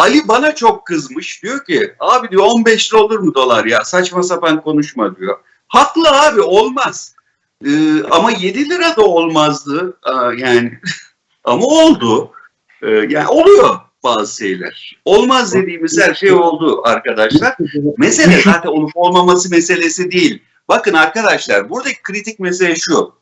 Ali bana çok kızmış. Diyor ki abi diyor 15 lira olur mu dolar ya? Saçma sapan konuşma diyor. Haklı abi olmaz. Ee, ama 7 lira da olmazdı. Aa, yani ama oldu. Ee, yani oluyor bazı şeyler. Olmaz dediğimiz her şey oldu arkadaşlar. Mesele zaten olup olmaması meselesi değil. Bakın arkadaşlar buradaki kritik mesele şu.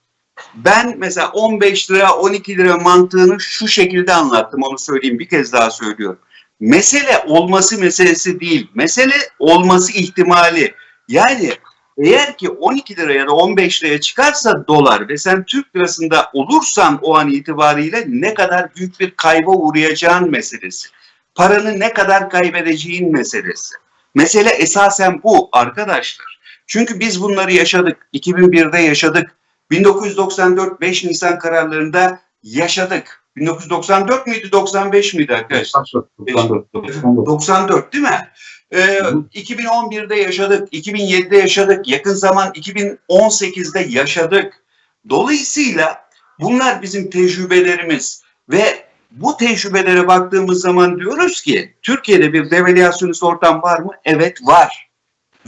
Ben mesela 15 lira 12 lira mantığını şu şekilde anlattım onu söyleyeyim bir kez daha söylüyorum. Mesele olması meselesi değil. Mesele olması ihtimali. Yani eğer ki 12 lira ya da 15 liraya çıkarsa dolar ve sen Türk lirasında olursan o an itibariyle ne kadar büyük bir kayba uğrayacağın meselesi. Paranı ne kadar kaybedeceğin meselesi. Mesele esasen bu arkadaşlar. Çünkü biz bunları yaşadık. 2001'de yaşadık. 1994 5 Nisan kararlarında yaşadık. 1994 müydü 95 miydi arkadaşlar? 94 değil mi? Ee, 2011'de yaşadık, 2007'de yaşadık, yakın zaman 2018'de yaşadık. Dolayısıyla bunlar bizim tecrübelerimiz ve bu tecrübelere baktığımız zaman diyoruz ki Türkiye'de bir devalüasyonist ortam var mı? Evet var.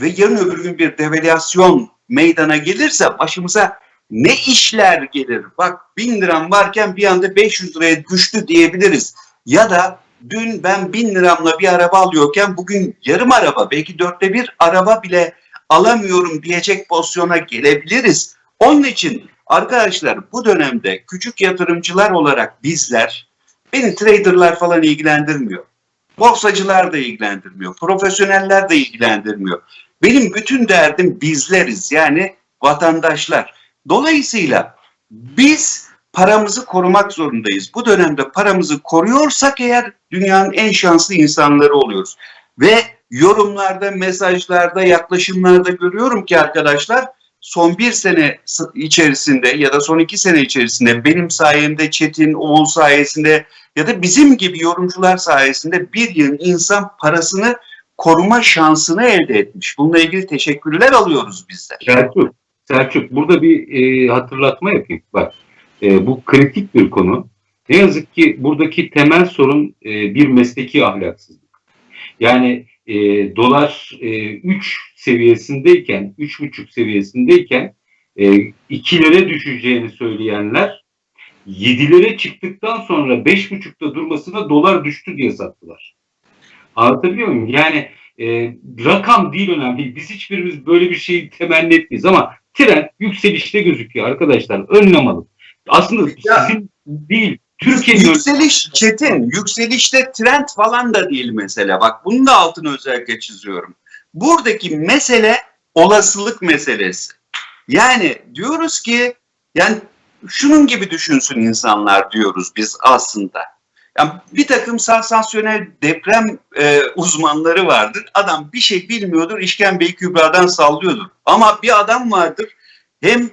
Ve yarın öbür gün bir devalüasyon meydana gelirse başımıza ne işler gelir? Bak bin liram varken bir anda 500 liraya düştü diyebiliriz. Ya da dün ben bin liramla bir araba alıyorken bugün yarım araba belki dörtte bir araba bile alamıyorum diyecek pozisyona gelebiliriz. Onun için arkadaşlar bu dönemde küçük yatırımcılar olarak bizler beni traderlar falan ilgilendirmiyor. Borsacılar da ilgilendirmiyor. Profesyoneller de ilgilendirmiyor. Benim bütün derdim bizleriz yani vatandaşlar. Dolayısıyla biz paramızı korumak zorundayız. Bu dönemde paramızı koruyorsak eğer dünyanın en şanslı insanları oluyoruz. Ve yorumlarda, mesajlarda, yaklaşımlarda görüyorum ki arkadaşlar son bir sene içerisinde ya da son iki sene içerisinde benim sayemde, Çetin, Oğul sayesinde ya da bizim gibi yorumcular sayesinde bir yıl insan parasını koruma şansını elde etmiş. Bununla ilgili teşekkürler alıyoruz bizler. Selçuk, Selçuk burada bir e, hatırlatma yapayım. Bak e, bu kritik bir konu. Ne yazık ki buradaki temel sorun e, bir mesleki ahlaksızlık. Yani e, dolar e, 3 seviyesindeyken, 3,5 seviyesindeyken e, 2'lere düşeceğini söyleyenler 7'lere çıktıktan sonra 5,5'ta durmasına dolar düştü diye sattılar. Anlatabiliyor muyum? Yani e, rakam değil önemli. Biz hiçbirimiz böyle bir şeyi temenni etmeyiz ama trend yükselişte gözüküyor arkadaşlar. Önlem alın. Aslında Ya. sizin değil, Türkiye'nin Yükseliş Çetin, yükselişte trend falan da değil mesele. Bak bunun da altını özellikle çiziyorum. Buradaki mesele olasılık meselesi. Yani diyoruz ki yani şunun gibi düşünsün insanlar diyoruz biz aslında. Yani bir takım sansasyonel deprem e, uzmanları vardır. Adam bir şey bilmiyordur, işkembeyi kübradan sallıyordur. Ama bir adam vardır hem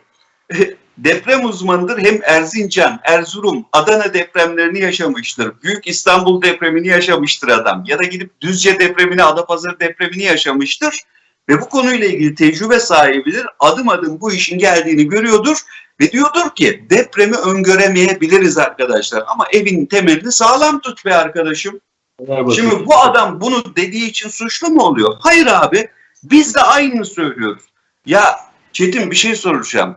deprem uzmanıdır hem Erzincan, Erzurum, Adana depremlerini yaşamıştır. Büyük İstanbul depremini yaşamıştır adam. Ya da gidip Düzce depremini, Adapazarı depremini yaşamıştır. Ve bu konuyla ilgili tecrübe sahibidir. Adım adım bu işin geldiğini görüyordur. Ve diyordur ki depremi öngöremeyebiliriz arkadaşlar. Ama evin temelini sağlam tut be arkadaşım. Şimdi bu adam bunu dediği için suçlu mu oluyor? Hayır abi. Biz de aynını söylüyoruz. Ya Çetin bir şey soracağım.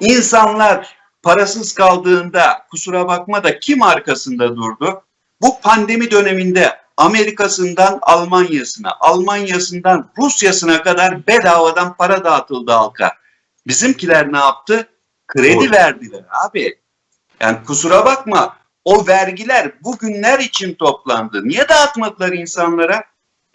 İnsanlar parasız kaldığında kusura bakma da kim arkasında durdu? Bu pandemi döneminde Amerika'sından Almanya'sına, Almanya'sından Rusya'sına kadar bedavadan para dağıtıldı halka. Bizimkiler ne yaptı? Kredi Doğru. verdiler abi. Yani kusura bakma o vergiler bugünler için toplandı. Niye dağıtmadılar insanlara?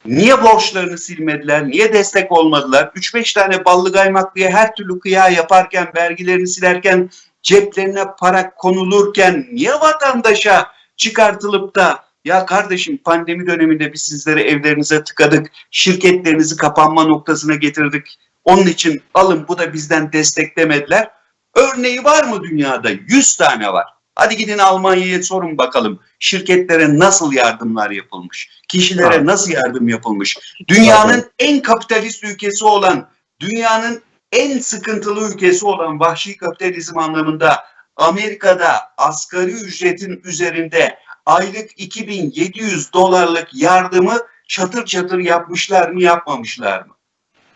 Niye borçlarını silmediler? Niye destek olmadılar? 3-5 tane ballı kaymak diye her türlü kıya yaparken, vergilerini silerken, ceplerine para konulurken niye vatandaşa çıkartılıp da ya kardeşim pandemi döneminde biz sizleri evlerinize tıkadık, şirketlerinizi kapanma noktasına getirdik. Onun için alın bu da bizden desteklemediler. Örneği var mı dünyada? 100 tane var. Hadi gidin Almanya'ya sorun bakalım. Şirketlere nasıl yardımlar yapılmış? Kişilere nasıl yardım yapılmış? Dünyanın en kapitalist ülkesi olan, dünyanın en sıkıntılı ülkesi olan vahşi kapitalizm anlamında Amerika'da asgari ücretin üzerinde aylık 2700 dolarlık yardımı çatır çatır yapmışlar mı yapmamışlar mı?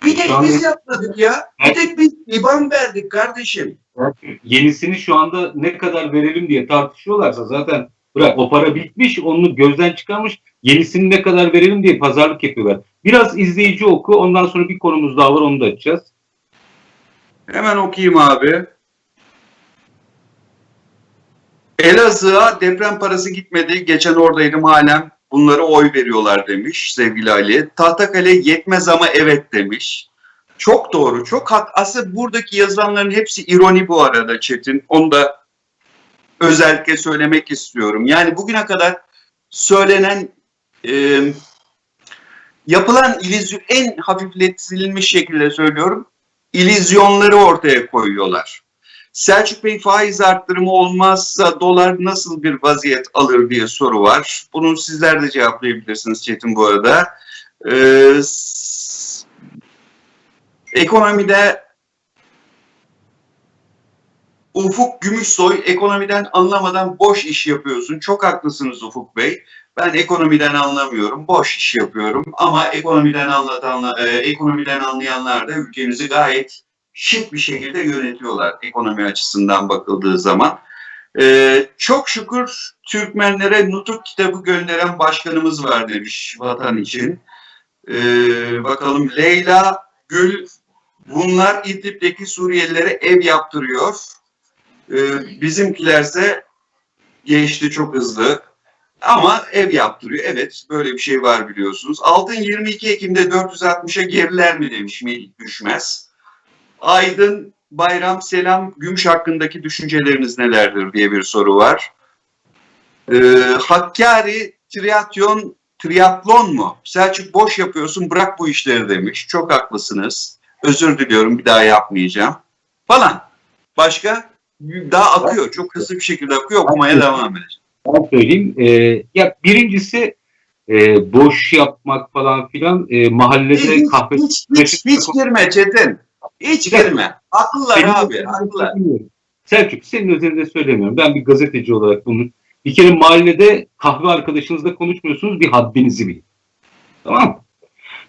Bir tek anda- biz yapmadık ya. Bir tek biz IBAN verdik kardeşim. Yenisini şu anda ne kadar verelim diye tartışıyorlarsa zaten bırak o para bitmiş onu gözden çıkarmış yenisini ne kadar verelim diye pazarlık yapıyorlar. Biraz izleyici oku ondan sonra bir konumuz daha var onu da açacağız. Hemen okuyayım abi. Elazığ'a deprem parası gitmedi. Geçen oradaydım halen bunlara oy veriyorlar demiş sevgili Ali. Tahtakale yetmez ama evet demiş. Çok doğru, çok hak. Aslında buradaki yazılanların hepsi ironi bu arada Çetin. Onu da özellikle söylemek istiyorum. Yani bugüne kadar söylenen e, yapılan illüzyon en hafifletilmiş şekilde söylüyorum ilizyonları ortaya koyuyorlar. Selçuk Bey faiz arttırımı olmazsa dolar nasıl bir vaziyet alır diye soru var. Bunu sizler de cevaplayabilirsiniz Çetin bu arada. Ee, ekonomide Ufuk Gümüşsoy ekonomiden anlamadan boş iş yapıyorsun. Çok haklısınız Ufuk Bey. Ben ekonomiden anlamıyorum, boş iş yapıyorum ama ekonomiden anlatan, e, ekonomiden anlayanlar da ülkemizi gayet şık bir şekilde yönetiyorlar ekonomi açısından bakıldığı zaman. E, çok şükür Türkmenlere nutuk kitabı gönderen başkanımız var demiş vatan için. E, bakalım Leyla Gül bunlar İdlib'deki Suriyelilere ev yaptırıyor. E, bizimkilerse geçti çok hızlı. Ama ev yaptırıyor. Evet böyle bir şey var biliyorsunuz. Altın 22 Ekim'de 460'a geriler mi demiş Melih Düşmez. Aydın Bayram Selam Gümüş hakkındaki düşünceleriniz nelerdir diye bir soru var. Ee, Hakkari triatyon triatlon mu? Selçuk boş yapıyorsun bırak bu işleri demiş. Çok haklısınız. Özür diliyorum bir daha yapmayacağım. Falan. Başka? Daha akıyor. Çok hızlı bir şekilde akıyor. Okumaya devam edeceğim. Ben söyleyeyim. E, ya birincisi e, boş yapmak falan filan e, mahallede hiç, kahve hiç, hiç, hiç girme Çetin. Hiç girme. Haklılar abi. Haklılar. Selçuk senin özelinde söylemiyorum. Ben bir gazeteci olarak bunu bir kere mahallede kahve arkadaşınızla konuşmuyorsunuz bir haddinizi bilin. Tamam mı?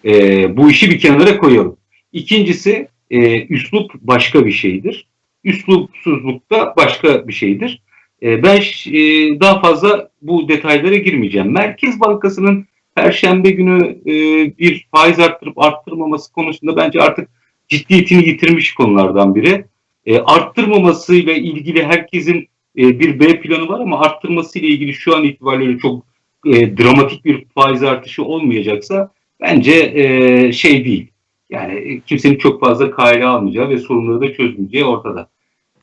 Ee, bu işi bir kenara koyalım. İkincisi e, üslup başka bir şeydir. Üslupsuzluk da başka bir şeydir. E, ben e, daha fazla bu detaylara girmeyeceğim. Merkez Bankası'nın Perşembe günü e, bir faiz arttırıp arttırmaması konusunda bence artık ciddiyetini yitirmiş konulardan biri. E, arttırmamasıyla ilgili herkesin e, bir B planı var ama arttırmasıyla ilgili şu an itibariyle çok e, dramatik bir faiz artışı olmayacaksa bence e, şey değil. Yani e, kimsenin çok fazla kayla almayacağı ve sorunları da çözmeyeceği ortada.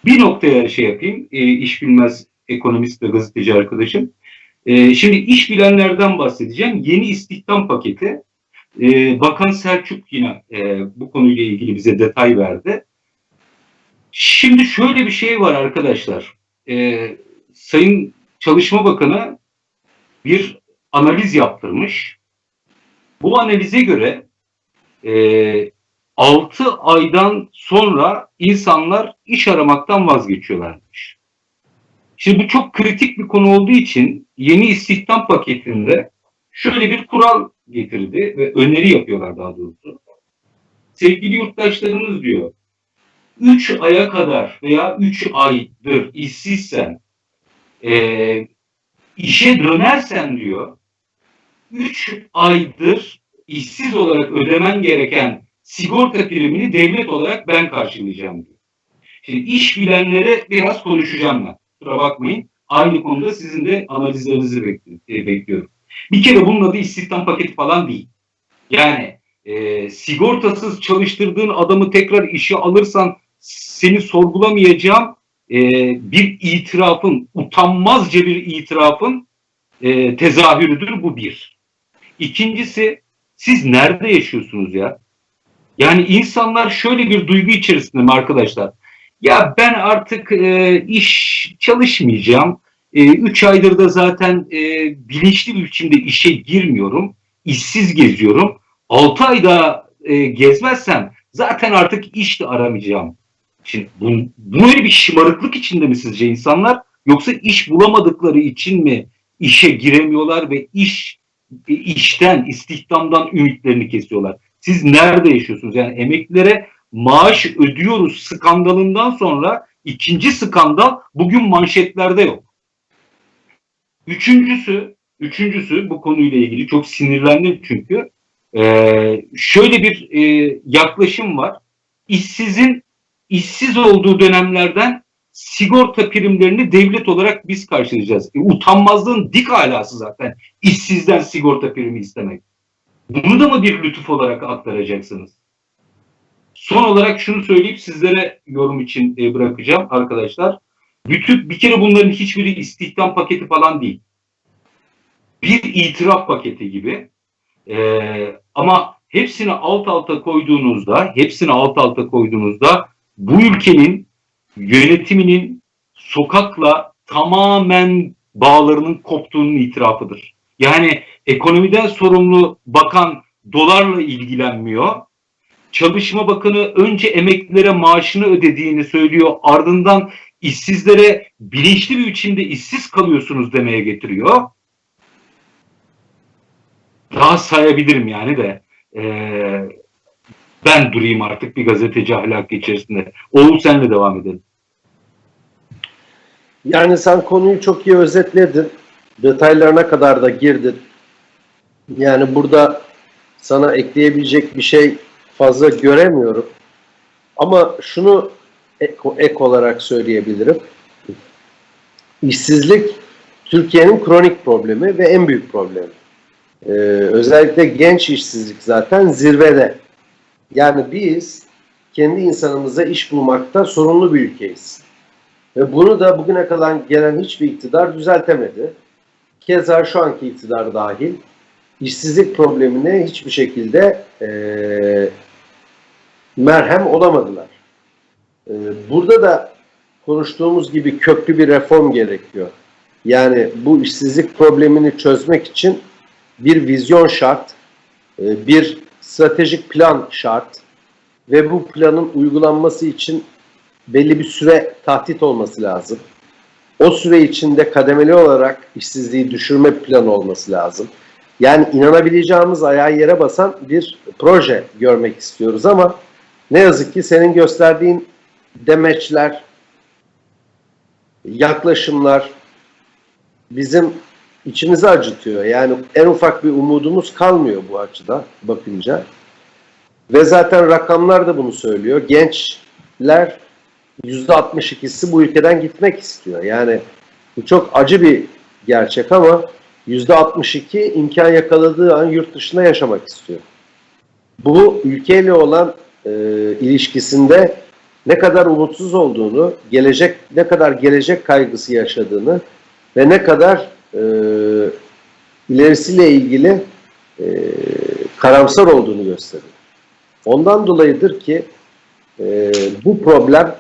Bir noktaya şey yapayım, e, iş bilmez ekonomist ve gazeteci arkadaşım. E, şimdi iş bilenlerden bahsedeceğim. Yeni istihdam paketi. E, Bakan Selçuk yine e, bu konuyla ilgili bize detay verdi. Şimdi şöyle bir şey var arkadaşlar. E, Sayın Çalışma Bakanı bir analiz yaptırmış. Bu analize göre e, 6 aydan sonra insanlar iş aramaktan vazgeçiyorlarmış. Şimdi bu çok kritik bir konu olduğu için yeni istihdam paketinde şöyle bir kural getirdi ve öneri yapıyorlar daha doğrusu. Sevgili yurttaşlarımız diyor, 3 aya kadar veya 3 aydır işsizsen, e, işe dönersen diyor, 3 aydır işsiz olarak ödemen gereken sigorta primini devlet olarak ben karşılayacağım diyor. Şimdi iş bilenlere biraz konuşacağım ben. Kusura bakmayın. Aynı konuda sizin de analizlerinizi e, bekliyorum. Bir kere bunun adı istihdam paketi falan değil. Yani e, sigortasız çalıştırdığın adamı tekrar işe alırsan seni sorgulamayacağım e, bir itirafın, utanmazca bir itirafın e, tezahürüdür bu bir. İkincisi siz nerede yaşıyorsunuz ya? Yani insanlar şöyle bir duygu içerisinde mi arkadaşlar? Ya ben artık e, iş çalışmayacağım. 3 aydır da zaten e, bilinçli bir biçimde işe girmiyorum. işsiz geziyorum. 6 ayda e, gezmezsem zaten artık iş de aramayacağım. Şimdi bu, böyle bir şımarıklık içinde mi sizce insanlar? Yoksa iş bulamadıkları için mi işe giremiyorlar ve iş e, işten, istihdamdan ümitlerini kesiyorlar. Siz nerede yaşıyorsunuz? Yani emeklilere maaş ödüyoruz skandalından sonra ikinci skandal bugün manşetlerde yok. Üçüncüsü, üçüncüsü bu konuyla ilgili çok sinirlendim çünkü. Ee, şöyle bir e, yaklaşım var. İşsizin işsiz olduğu dönemlerden sigorta primlerini devlet olarak biz karşılayacağız. E, utanmazlığın dik alası zaten işsizden sigorta primi istemek. Bunu da mı bir lütuf olarak aktaracaksınız? Son olarak şunu söyleyip sizlere yorum için e, bırakacağım arkadaşlar. Bütün bir kere bunların hiçbiri istihdam paketi falan değil. Bir itiraf paketi gibi. Ee, ama hepsini alt alta koyduğunuzda, hepsini alt alta koyduğunuzda bu ülkenin yönetiminin sokakla tamamen bağlarının koptuğunun itirafıdır. Yani ekonomiden sorumlu bakan dolarla ilgilenmiyor. Çalışma Bakanı önce emeklilere maaşını ödediğini söylüyor. Ardından işsizlere bilinçli bir biçimde işsiz kalıyorsunuz demeye getiriyor. Daha sayabilirim yani de. Ee, ben durayım artık bir gazeteci ahlakı içerisinde. Oğul senle devam edelim. Yani sen konuyu çok iyi özetledin. Detaylarına kadar da girdin. Yani burada sana ekleyebilecek bir şey fazla göremiyorum. Ama şunu ek, ek olarak söyleyebilirim. İşsizlik Türkiye'nin kronik problemi ve en büyük problemi. Ee, özellikle genç işsizlik zaten zirvede. Yani biz kendi insanımıza iş bulmakta sorunlu bir ülkeyiz. Ve bunu da bugüne kadar gelen hiçbir iktidar düzeltemedi. Keza şu anki iktidar dahil işsizlik problemine hiçbir şekilde eee, merhem olamadılar. Eee, burada da konuştuğumuz gibi köklü bir reform gerekiyor. Yani bu işsizlik problemini çözmek için bir vizyon şart, eee, bir stratejik plan şart ve bu planın uygulanması için belli bir süre tahtit olması lazım. O süre içinde kademeli olarak işsizliği düşürme planı olması lazım. Yani inanabileceğimiz ayağı yere basan bir proje görmek istiyoruz ama ne yazık ki senin gösterdiğin demeçler, yaklaşımlar bizim içimizi acıtıyor. Yani en ufak bir umudumuz kalmıyor bu açıda bakınca. Ve zaten rakamlar da bunu söylüyor. Gençler %62'si bu ülkeden gitmek istiyor. Yani bu çok acı bir gerçek ama %62 imkan yakaladığı an yurt dışında yaşamak istiyor. Bu ülkeyle olan e, ilişkisinde ne kadar umutsuz olduğunu, gelecek ne kadar gelecek kaygısı yaşadığını ve ne kadar e, ilerisiyle ilgili e, karamsar olduğunu gösteriyor. Ondan dolayıdır ki e, bu problem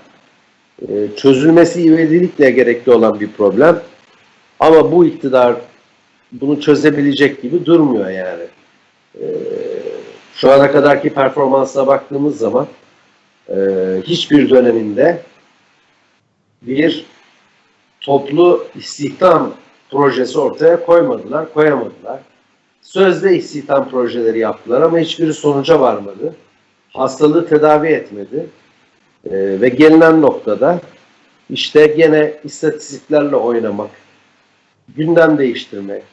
e, çözülmesi ivedilikle gerekli olan bir problem. Ama bu iktidar bunu çözebilecek gibi durmuyor yani. E, şu ana kadarki performansına baktığımız zaman e, hiçbir döneminde bir toplu istihdam projesi ortaya koymadılar, koyamadılar. Sözde istihdam projeleri yaptılar ama hiçbiri sonuca varmadı. Hastalığı tedavi etmedi. Ee, ve gelinen noktada işte gene istatistiklerle oynamak, gündem değiştirmek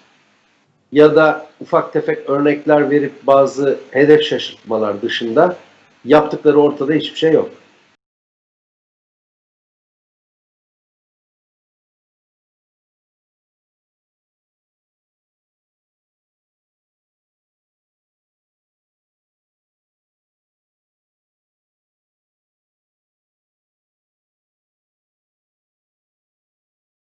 ya da ufak tefek örnekler verip bazı hedef şaşırtmalar dışında yaptıkları ortada hiçbir şey yok.